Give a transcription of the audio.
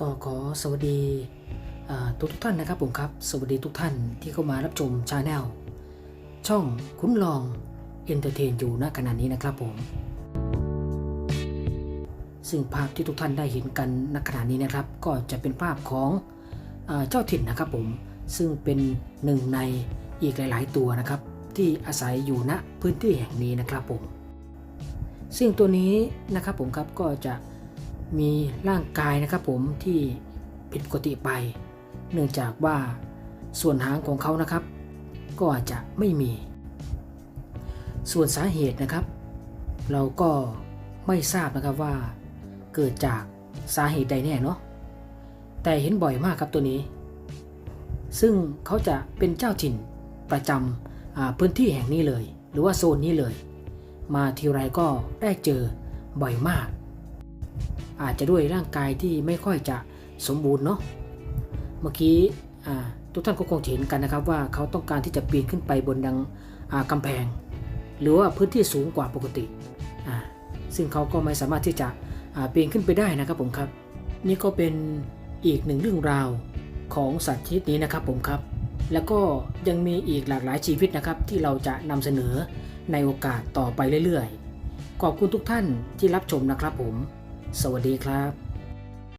ก็ขอสวัสดีทุกทุกท่านนะครับผมครับ สวัสดีทุกท่านที่เข้ามารับชมชาแนลช่องคุ้นลองเอนเตอร์เทนอยู่ณขณะนี้นะครับผม ซึ่งภาพที่ทุกท่านได้เห็นกันณขณะนี้นะครับ ก็จะเป็นภาพของเจ้าถิ่นนะครับผม ซึ่งเป็นหนึ่งในอีกหลาย ๆ ตัวนะครับ ที่อาศัยอยู่ณพื้นที่แห่งนี้นะครับผม ซึ่งตัวนี้นะครับผมครับก็จะ มีร่างกายนะครับผมที่ผิดปกติไป เนื่องจากว่าส่วนหางของเขานะครับ ก็อาจจะไม่มี ส่วนสาเหตุนะครับ เราก็ไม่ทราบนะครับว่า เกิดจากสาเหตุใดแน่เนาะแต่เห็นบ่อยมากครับตัวนี้ ซึ่งเขาจะเป็นเจ้าถิ่นประจำพื้นที่แห่งนี้เลย หรือว่าโซนนี้เลย มาทีไรก็ได้เจอบ่อยมาก อาจจะด้วยร่างกายที่ไม่ค่อยจะสมบูรณ์เนาะเมื่อกี้ทุกท่านก็คงเห็นกันนะครับว่าเขาต้องการที่จะปีนขึ้นไปบนดังอ่ากำแพง หรือว่าพื้นที่สูงกว่าปกติ ซึ่งเขาก็ไม่สามารถที่จะปีนขึ้นไปได้นะครับผมครับ นี่ก็เป็นอีกหนึ่งเรื่องราวของสัตว์ชนิดนี้นะครับผมครับ แล้วก็ยังมีอีกหลากหลายชีวิตนะครับ ที่เราจะนำเสนอในโอกาสต่อไปเรื่อยๆ ขอบคุณทุกท่านที่รับชมนะครับผม สวัสดีครับ